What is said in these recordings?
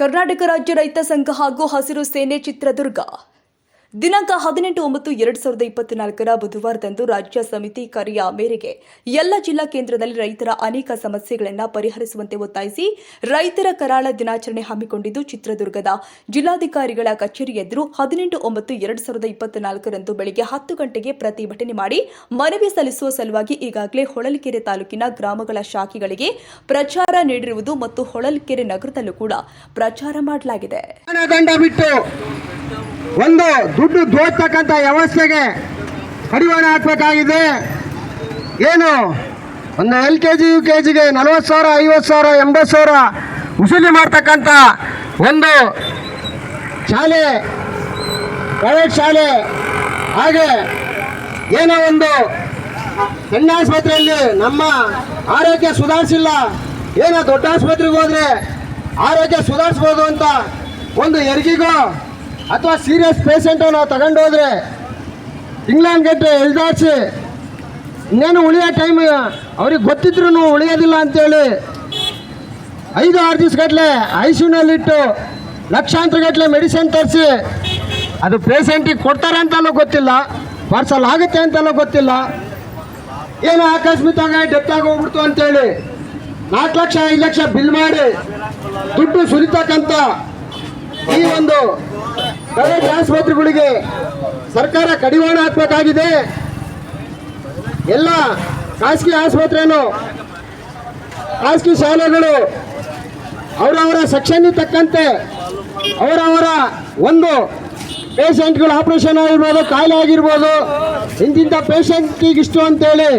ಕರ್ನಾಟಕ ರಾಜ್ಯ ರೈತ ಸಂಘ ಹಾಗೂ ಹಸಿರು ಸೇನೆ ಚಿತ್ರದುರ್ಗ. ದಿನಾಂಕ ಹದಿನೆಂಟು ಒಂಬತ್ತು ಎರಡು ಸಾವಿರದ ಇಪ್ಪತ್ನಾಲ್ಕರ ಬುಧವಾರದಂದು ರಾಜ್ಯ ಸಮಿತಿ ಕರೆಯ ಮೇರೆಗೆ ಎಲ್ಲ ಜಿಲ್ಲಾ ಕೇಂದ್ರದಲ್ಲಿ ರೈತರ ಅನೇಕ ಸಮಸ್ಯೆಗಳನ್ನು ಪರಿಹರಿಸುವಂತೆ ಒತ್ತಾಯಿಸಿ ರೈತರ ಕರಾಳ ದಿನಾಚರಣೆ ಹಮ್ಮಿಕೊಂಡಿದ್ದು ಚಿತ್ರದುರ್ಗದ ಜಿಲ್ಲಾಧಿಕಾರಿಗಳ ಕಚೇರಿ ಎದುರು ಹದಿನೆಂಟು ಒಂಬತ್ತು ಎರಡು ಸಾವಿರದ ಇಪ್ಪತ್ನಾಲ್ಕರಂದು ಬೆಳಗ್ಗೆ ಹತ್ತು ಗಂಟೆಗೆ ಪ್ರತಿಭಟನೆ ಮಾಡಿ ಮನವಿ ಸಲ್ಲಿಸುವ ಸಲುವಾಗಿ ಈಗಾಗಲೇ ಹೊಳಲ್ಕೆರೆ ತಾಲೂಕಿನ ಗ್ರಾಮಗಳ ಶಾಖೆಗಳಿಗೆ ಪ್ರಚಾರ ನೀಡಿರುವುದು ಮತ್ತು ಹೊಳಲ್ಕೆರೆ ನಗರದಲ್ಲೂ ಕೂಡ ಪ್ರಚಾರ ಮಾಡಲಾಗಿದೆ. ಒಂದು ದುಡ್ಡು ದೋಚ್ತಕ್ಕಂಥ ವ್ಯವಸ್ಥೆಗೆ ಕಡಿವಾಣ ಹಾಕಬೇಕಾಗಿದೆ. ಏನು? ಒಂದು L K G, U K ಜಿಗೆ ನಲವತ್ತು ಸಾವಿರ, ಐವತ್ತು ಸಾವಿರ, ಎಂಬತ್ತು ಸಾವಿರ ವಸೂಲಿ ಮಾಡ್ತಕ್ಕಂಥ ಒಂದು ಶಾಲೆ, ಪ್ರೈವೇಟ್ ಶಾಲೆ. ಹಾಗೆ ಏನೋ ಒಂದು ಸಣ್ಣ ಆಸ್ಪತ್ರೆಯಲ್ಲಿ ನಮ್ಮ ಆರೋಗ್ಯ ಸುಧಾರಿಸಿಲ್ಲ. ಏನೋ ದೊಡ್ಡ ಆಸ್ಪತ್ರೆಗೆ ಹೋದರೆ ಆರೋಗ್ಯ ಸುಧಾರಿಸ್ಬೋದು ಅಂತ ಒಂದು ಹೆರಿಗೆಗೋ ಅಥವಾ ಸೀರಿಯಸ್ ಪೇಷೆಂಟು ನಾವು ತಗೊಂಡು ಹೋದ್ರೆ ಇಂಗ್ಲೆಂಡ್ ಗಂಟೆ ಎಳ್ದಾಡ್ಸಿ ಇನ್ನೇನು ಉಳಿಯೋ ಟೈಮ್ ಅವ್ರಿಗೆ ಗೊತ್ತಿದ್ರು ಉಳಿಯೋದಿಲ್ಲ ಅಂತೇಳಿ. ಐದು ಆರು ದಿವ್ಸ ಗಟ್ಟಲೆ ಐ ಸಿ ಯುನಲ್ಲಿಟ್ಟು ಲಕ್ಷಾಂತರ ಗಟ್ಟಲೆ ಮೆಡಿಸಿನ್ ತರಿಸಿ ಅದು ಪೇಷಂಟಿಗೆ ಕೊಡ್ತಾರೆ ಅಂತಲೂ ಗೊತ್ತಿಲ್ಲ. ಪಾರ್ಸಲ್ ಆಗುತ್ತೆ ಅಂತಲೂ ಗೊತ್ತಿಲ್ಲ. ಏನು ಆಕಸ್ಮಿತವಾಗಿ ಡೆತ್ ಆಗಿ ಹೋಗ್ಬಿಡ್ತು ಅಂತೇಳಿ. ನಾಲ್ಕು ಲಕ್ಷ, ಐದು ಲಕ್ಷ ಬಿಲ್ ಮಾಡಿ ದುಡ್ಡು ಸುರಿತಕ್ಕಂಥ ಈ ಒಂದು ಪ್ರೈವೇಟ್ ಆಸ್ಪತ್ರೆಗಳಿಗೆ ಸರ್ಕಾರ ಕಡಿವಾಣ ಹಾಕಬೇಕಾಗಿದೆ. ಎಲ್ಲ ಖಾಸಗಿ ಆಸ್ಪತ್ರೆಯನ್ನು, ಖಾಸಗಿ ಶಾಲೆಗಳು ಅವರವರ ಸೆಕ್ಷನ್ಗೆ ತಕ್ಕಂತೆ ಅವರವರ ಒಂದು ಪೇಷಂಟ್ಗಳು ಆಪರೇಷನ್ ಆಗಿರ್ಬೋದು, ಕಾಯಿಲೆ ಆಗಿರ್ಬೋದು ಇಂತಿಂಥ ಪೇಷಂಟಿಗೆ ಇಷ್ಟು ಅಂತೇಳಿ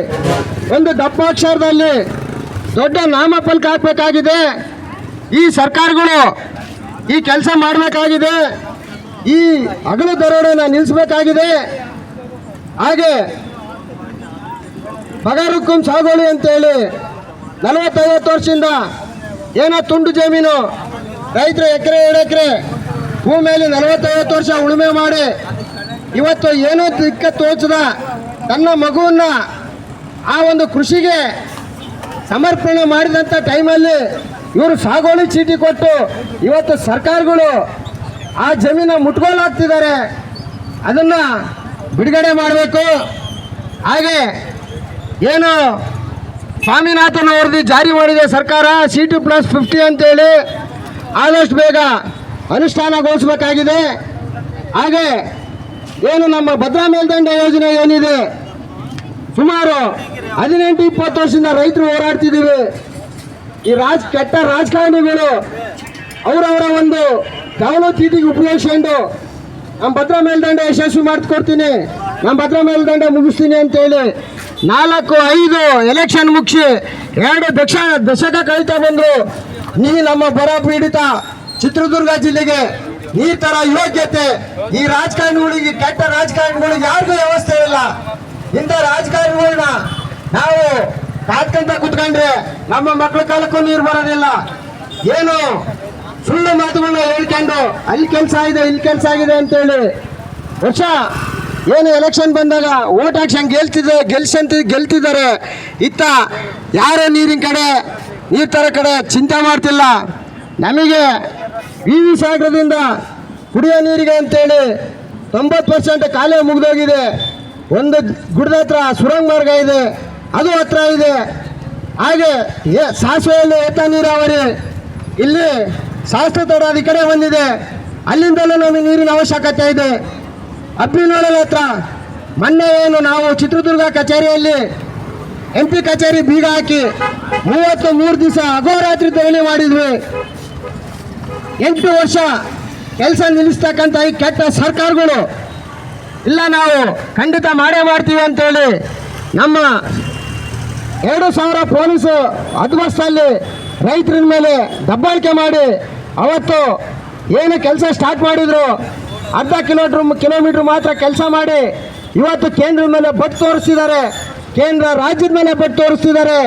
ಒಂದು ದಪ್ಪಾಕ್ಷರದಲ್ಲಿ ದೊಡ್ಡ ನಾಮಫಲಕ ಹಾಕಬೇಕಾಗಿದೆ. ಈ ಸರ್ಕಾರಗಳು ಈ ಕೆಲಸ ಮಾಡಬೇಕಾಗಿದೆ. ಈ ಹಗಲು ದರೋಡೆಯನ್ನು ನಿಲ್ಲಿಸಬೇಕಾಗಿದೆ. ಹಾಗೆ ಪಗಾರಕ್ಕೂ ಸಾಗೋಳಿ ಅಂತೇಳಿ ನಲವತ್ತೈವತ್ತು ವರ್ಷದಿಂದ ಏನೋ ತುಂಡು ಜಮೀನು ರೈತರು ಎಕರೆ, ಎರಡು ಎಕರೆ ಭೂಮಿಯಲ್ಲಿ ನಲವತ್ತೈವತ್ತು ವರ್ಷ ಉಳುಮೆ ಮಾಡಿ ಇವತ್ತು ಏನೂ ದಿಕ್ಕ ತೋಚದ ತನ್ನ ಮಗುವನ್ನ ಆ ಒಂದು ಕೃಷಿಗೆ ಸಮರ್ಪಣೆ ಮಾಡಿದಂಥ ಟೈಮಲ್ಲಿ ಇವರು ಸಾಗೋಳಿ ಚೀಟಿ ಕೊಟ್ಟು ಇವತ್ತು ಸರ್ಕಾರಗಳು ಆ ಜಮೀನ ಮುಟ್ಕೊಳ್ಳಾಗ್ತಿದ್ದಾರೆ ಅದನ್ನು ಬಿಡುಗಡೆ ಮಾಡಬೇಕು. ಹಾಗೆ ಏನು ಸ್ವಾಮಿನಾಥನ್ ವರದಿ ಜಾರಿ ಮಾಡಿದೆ ಸರ್ಕಾರ ಸಿ ಟು ಪ್ಲಸ್ ಫಿಫ್ಟಿ ಅಂತೇಳಿ ಆದಷ್ಟು ಬೇಗ ಅನುಷ್ಠಾನಗೊಳಿಸಬೇಕಾಗಿದೆ. ಹಾಗೆ ಏನು ನಮ್ಮ ಭದ್ರಾ ಮೇಲ್ದಂಡ ಯೋಜನೆ ಏನಿದೆ, ಸುಮಾರು ಹದಿನೆಂಟು ಇಪ್ಪತ್ತು ವರ್ಷದಿಂದ ರೈತರು ಹೋರಾಡ್ತಿದ್ದೀವಿ. ಈ ರಾಜ್ ಕೆಟ್ಟ ರಾಜಕಾರಣಿಗಳು ಅವರವರ ಒಂದು ಕಾವಲು ಚೀಟಿಗೆ ಉಪಯೋಗಿಸ್ಕೊಂಡು ನಮ್ಮ ಭದ್ರ ಮೇಲ್ದಂಡ ಯಶಸ್ವಿ ಮಾಡಿಕೊಡ್ತೀನಿ. ನಮ್ಮ ಭದ್ರ ಮೇಲ್ದಂಡ ಮುಗಿಸ್ತೀನಿ ಅಂತೇಳಿ ನಾಲ್ಕು, ಐದು ಎಲೆಕ್ಷನ್ ಮುಗಿಸಿ ಎರಡು ದಕ್ಷ ದಶಕ ಕಳೀತಾ ಬಂದರು. ನೀ ನಮ್ಮ ಬರ ಪೀಡಿತ ಚಿತ್ರದುರ್ಗ ಜಿಲ್ಲೆಗೆ ಈ ತರ ಯೋಗ್ಯತೆ, ಈ ರಾಜಕಾರಣಿಗಳಿಗೆ, ಕೆಟ್ಟ ರಾಜಕಾರಣಿಗಳಿಗೆ ಯಾರಿಗೂ ವ್ಯವಸ್ಥೆ ಇಲ್ಲ. ಇಂಥ ರಾಜಕಾರಣಿಗಳನ್ನ ನಾವು ಕಾದ್ಕಂತ ಕುತ್ಕೊಂಡ್ರೆ ನಮ್ಮ ಮಕ್ಕಳ ಕಾಲಕ್ಕೂ ನೀರು ಬರೋದಿಲ್ಲ. ಏನು? ಸುಳ್ಳು ಮಾತುಗಳನ್ನ ಹೇಳ್ಕೊಂಡು ಅಲ್ಲಿ ಕೆಲಸ ಇದೆ, ಇಲ್ಲಿ ಕೆಲಸ ಆಗಿದೆ ಅಂತೇಳಿ. ವರ್ಷ, ಏನು ಎಲೆಕ್ಷನ್ ಬಂದಾಗ ಓಟ್ ಹಾಕ್ಸಂಗ್ ಗೆಲ್ತಿದ್ರೆ, ಗೆಲ್ಸಂತ ಗೆಲ್ತಿದ್ದಾರೆ. ಇತ್ತ ಯಾರೇ ನೀರಿನ ಕಡೆ, ನೀರು ತರ ಕಡೆ ಚಿಂತೆ ಮಾಡ್ತಿಲ್ಲ. ನಮಗೆ ವಿ ವಿ ಸಾಗರದಿಂದ ಕುಡಿಯೋ ನೀರಿಗೆ ಅಂತೇಳಿ ತೊಂಬತ್ತು ಪರ್ಸೆಂಟ್ ಕಾಲೇ ಮುಗಿದೋಗಿದೆ. ಒಂದು ಗುಡದ ಹತ್ರ ಸುರಂಗ ಮಾರ್ಗ ಇದೆ, ಅದು ಹತ್ರ ಇದೆ. ಹಾಗೆ ಸಾಸಿವೆಯಲ್ಲಿ ಏತ ನೀರಾವರಿ. ಇಲ್ಲಿ ಶಾಸ್ತ್ರ ತೋಟ ಕಡೆ ಬಂದಿದೆ. ಅಲ್ಲಿಂದಲೂ ನಮಗೆ ನೀರಿನ ಅವಶ್ಯಕತೆ ಇದೆ. ಅಬ್ಬಿನೊಳಲ ಹತ್ರ ಮೊನ್ನೆ ಏನು ನಾವು ಚಿತ್ರದುರ್ಗ ಕಚೇರಿಯಲ್ಲಿ ಎಂ ಪಿ ಕಚೇರಿ ಬೀಗ ಹಾಕಿ ಮೂವತ್ತು ಮೂರು ದಿವಸ ಅಹೋರಾತ್ರಿ ಧರಣಿ ಮಾಡಿದ್ವಿ. ಎಂಟು ವರ್ಷ ಕೆಲಸ ನಿಲ್ಲಿಸ್ತಕ್ಕಂಥ ಈ ಕೆಟ್ಟ ಸರ್ಕಾರಗಳು ಇಲ್ಲ ನಾವು ಖಂಡಿತ ಮಾಡೇ ಮಾಡ್ತೀವಿ ಅಂತೇಳಿ ನಮ್ಮ ಎರಡು ಸಾವಿರ ಪೊಲೀಸು ಹದ್ಬಸ್ತಲ್ಲಿ ರೈತರ ಮೇಲೆ ದಬ್ಬಾಳಿಕೆ ಮಾಡಿ ಅವತ್ತು ಏನು ಕೆಲಸ ಸ್ಟಾರ್ಟ್ ಮಾಡಿದ್ರು, ಅರ್ಧ ಕಿಲೋಮೀಟ್ರ್ ಕಿಲೋಮೀಟ್ರ್ ಮಾತ್ರ ಕೆಲಸ ಮಾಡಿ, ಇವತ್ತು ಕೇಂದ್ರದ ಮೇಲೆ ಬಟ್ ತೋರಿಸ್ತಿದ್ದಾರೆ. ಕೇಂದ್ರ ರಾಜ್ಯದ ಮೇಲೆ ಬಟ್ ತೋರಿಸ್ತಿದ್ದಾರೆ.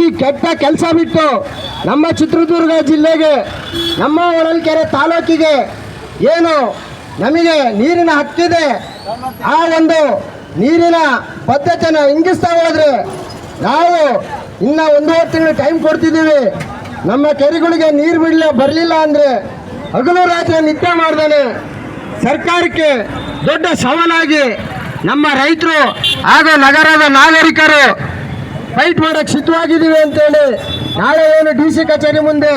ಈ ಕೆಟ್ಟ ಕೆಲಸ ಬಿಟ್ಟು ನಮ್ಮ ಚಿತ್ರದುರ್ಗ ಜಿಲ್ಲೆಗೆ, ನಮ್ಮ ಹೊಳಲ್ಕೆರೆ ತಾಲೂಕಿಗೆ ಏನು ನಮಗೆ ನೀರಿನ ಹಕ್ಕಿದೆ? ಆ ಒಂದು ನೀರಿನ ಬದ್ಧತೆಯನ್ನು ಹಿಂಗಿಸ್ತಾ ಹೋದ್ರೆ ನಾವು ಇನ್ನ ಒಂದೂವರೆ ತಿಂಗಳು ಟೈಮ್ ಕೊಡ್ತಿದ್ದೀವಿ. ನಮ್ಮ ಕೆರೆಗಳಿಗೆ ನೀರು ಬಿಡಲೇ ಬರಲಿಲ್ಲ ಅಂದರೆ ಹಗಲು ರಾತ್ರಿ ನಿತ್ಯ ಮಾಡ್ದಾನೆ. ಸರ್ಕಾರಕ್ಕೆ ದೊಡ್ಡ ಸವಾಲಾಗಿ ನಮ್ಮ ರೈತರು ಹಾಗೂ ನಗರದ ನಾಗರಿಕರು ಫೈಟ್ ಮಾಡೋಕ್ಕೆ ಸಿದ್ಧವಾಗಿದ್ದೀವಿ ಅಂತೇಳಿ ನಾಳೆ ಏನು ಡಿ ಸಿ ಕಚೇರಿ ಮುಂದೆ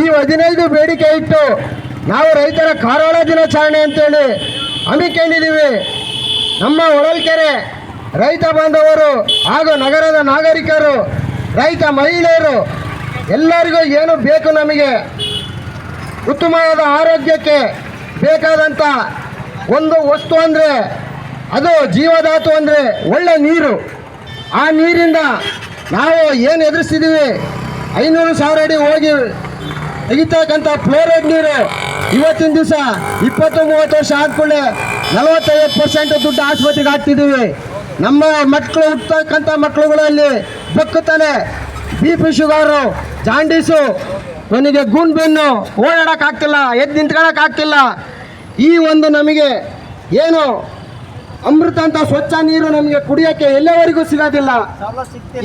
ಈ ಹದಿನೈದು ಬೇಡಿಕೆ ಇಟ್ಟು ನಾವು ರೈತರ ಕಾರೋಳ ದಿನಾಚರಣೆ ಅಂತೇಳಿ ಹಮ್ಮಿಕೊಂಡಿದ್ದೀವಿ. ನಮ್ಮ ಹೊಳಲ್ಕೆರೆ ರೈತ ಬಾಂಧವರು ಹಾಗೂ ನಗರದ ನಾಗರಿಕರು, ರೈತ ಮಹಿಳೆಯರು ಎಲ್ಲರಿಗೂ ಏನು ಬೇಕು ನಮಗೆ? ಉತ್ತಮವಾದ ಆರೋಗ್ಯಕ್ಕೆ ಬೇಕಾದಂಥ ಒಂದು ವಸ್ತು ಅಂದರೆ ಅದು ಜೀವಧಾತು ಅಂದರೆ ಒಳ್ಳೆ ನೀರು. ಆ ನೀರಿಂದ ನಾವು ಏನು ಎದುರಿಸ್ತಿದ್ದೀವಿ ಐನೂರು ಸಾವಿರ ಅಡಿ ಹೋಗಿ ತೆಗಿತಕ್ಕಂಥ ಫ್ಲೋರೈಡ್ ನೀರು ಇವತ್ತಿನ ದಿವಸ ಇಪ್ಪತ್ತು ಮೂವತ್ತು ವರ್ಷ ಆದ್ಕೊಳ್ಳೆ ನಲವತ್ತೈದು ಪರ್ಸೆಂಟ್ ದುಡ್ಡು ಆಸ್ಪತ್ರೆಗೆ ಹಾಕ್ತಿದ್ದೀವಿ ನಮ್ಮ ಮಕ್ಕಳು ಹುಟ್ಟತಕ್ಕಂಥ ಮಕ್ಕಳುಗಳಲ್ಲಿ ಬಕ್ಕುತ್ತಾನೆ ಬಿ ಪಿ ಶುಗರು ಜಾಂಡೀಸು, ನನಗೆ ಗುಂಡ್ ಬೆನ್ನು ಓಡಾಡೋಕ್ಕಾಗ್ತಿಲ್ಲ, ಎದ್ದು ನಿಂತ್ಕೊಳ್ಳೋಕ್ಕಾಗ್ತಿಲ್ಲ ಈ ಒಂದು ನಮಗೆ ಏನು ಅಮೃತ ಅಂತ ಸ್ವಚ್ಛ ನೀರು ನಮಗೆ ಕುಡಿಯೋಕ್ಕೆ ಎಲ್ಲವರೆಗೂ ಸಿಗೋದಿಲ್ಲ.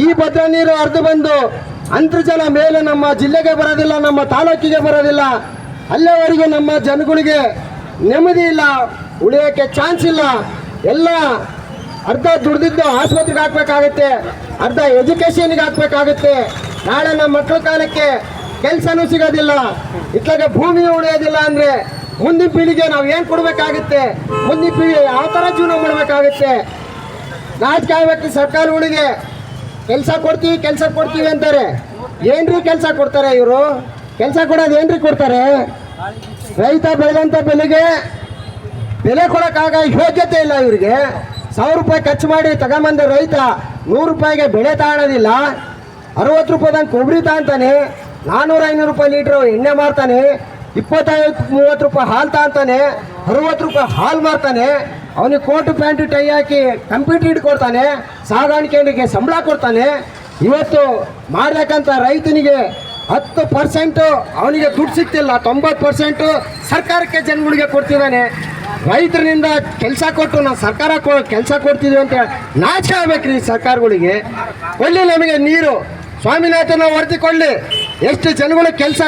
ಈ ಭದ್ರ ನೀರು ಹರಿದು ಬಂದು ಅಂತರ್ಜಲ ಮೇಲೆ ನಮ್ಮ ಜಿಲ್ಲೆಗೆ ಬರೋದಿಲ್ಲ, ನಮ್ಮ ತಾಲೂಕಿಗೆ ಬರೋದಿಲ್ಲ. ಅಲ್ಲಿವರೆಗೂ ನಮ್ಮ ಜನಗಳಿಗೆ ನೆಮ್ಮದಿ ಇಲ್ಲ, ಉಳಿಯೋಕ್ಕೆ ಚಾನ್ಸ್ ಇಲ್ಲ. ಎಲ್ಲ ಅರ್ಧ ದುಡ್ದಿದ್ದು ಆಸ್ಪತ್ರೆಗೆ ಹಾಕ್ಬೇಕಾಗುತ್ತೆ, ಅರ್ಧ ಎಜುಕೇಷನ್ಗೆ ಹಾಕ್ಬೇಕಾಗುತ್ತೆ. ನಾಳೆ ನಮ್ಮ ಮಕ್ಕಳ ಕಾಲಕ್ಕೆ ಕೆಲಸನೂ ಸಿಗೋದಿಲ್ಲ. ಇತ್ಲಾಗೆ ಭೂಮಿ ಉಳಿಯೋದಿಲ್ಲ ಅಂದರೆ ಮುಂದಿನ ಪೀಳಿಗೆ ನಾವು ಏನು ಕೊಡಬೇಕಾಗುತ್ತೆ? ಮುಂದಿನ ಪೀಳಿಗೆ ಯಾವ ಥರ ಜೀವನ ಮಾಡಬೇಕಾಗುತ್ತೆ? ನಾಚಿಕೆ ಸರ್ಕಾರ ಸರ್ಕಾರಗಳಿಗೆ ಕೆಲಸ ಕೊಡ್ತೀವಿ ಕೆಲಸ ಕೊಡ್ತೀವಿ ಅಂತಾರೆ. ಏನ್ರಿ ಕೆಲಸ ಕೊಡ್ತಾರೆ ಇವರು? ಕೆಲಸ ಕೊಡೋದು ಏನ್ರಿ ಕೊಡ್ತಾರೆ? ರೈತ ಬೆಳೆದಂಥ ಬೆಲೆಗೆ ಬೆಲೆ ಕೊಡೋಕ್ಕಾಗ ಯೋಗ್ಯತೆ ಇಲ್ಲ ಇವರಿಗೆ. ಸಾವಿರ ರೂಪಾಯಿ ಖರ್ಚು ಮಾಡಿ ತಗೊಂಬಂದ ರೈತ ನೂರು ರೂಪಾಯಿಗೆ ಬೆಳೆ ತಗೊಳೋದಿಲ್ಲ. ಅರವತ್ತು ರೂಪಾಯಿದಂಗೆ ಕೊಬ್ಬರಿ ತಾಂತಾನೆ ನಾನ್ನೂರ ಐನೂರು ರೂಪಾಯಿ ಲೀಟ್ರ್ ಎಣ್ಣೆ ಮಾರ್ತಾನೆ, ಇಪ್ಪತ್ತೈದು, ಮೂವತ್ತು ರೂಪಾಯಿ ಹಾಲು ತಾಂತಾನೆ, ಅರವತ್ತು ರೂಪಾಯಿ ಹಾಲು ಮಾರ್ತಾನೆ, ಅವನಿಗೆ ಕೋಟು ಪ್ಯಾಂಟು ಟೈ ಹಾಕಿ ಕಂಪ್ಯೂಟರ್ ಇಟ್ಕೊಡ್ತಾನೆ ಸಾಗಾಣಿಕೆಗೆ ಸಂಬಳ ಕೊಡ್ತಾನೆ. ಇವತ್ತು ಮಾಡ್ಬೇಕಂತ ರೈತನಿಗೆ ಹತ್ತು ಪರ್ಸೆಂಟು ಅವನಿಗೆ ದುಡ್ಡು ಸಿಗ್ತಿಲ್ಲ, ತೊಂಬತ್ತು ಪರ್ಸೆಂಟು ಸರ್ಕಾರಕ್ಕೆ ಜನಗಳಿಗೆ ಕೊಡ್ತಿದ್ದಾನೆ. ರೈತರಿಂದ ಕೆಲಸ ಕೊಟ್ಟು ನಾವು ಸರ್ಕಾರ ಕೆಲಸ ಕೊಡ್ತಿದ್ವಿ ಅಂತ ನಾಚಿಕೆ ಆಗ್ಬೇಕ್ರಿ ಸರ್ಕಾರಗಳಿಗೆ. ಒಳ್ಳೆ ನಮಗೆ ನೀರು. ಸ್ವಾಮಿನಾಥನ ವರದಿ ಕೊಡಲಿ. ಎಷ್ಟು ಜನಗಳು ಕೆಲಸ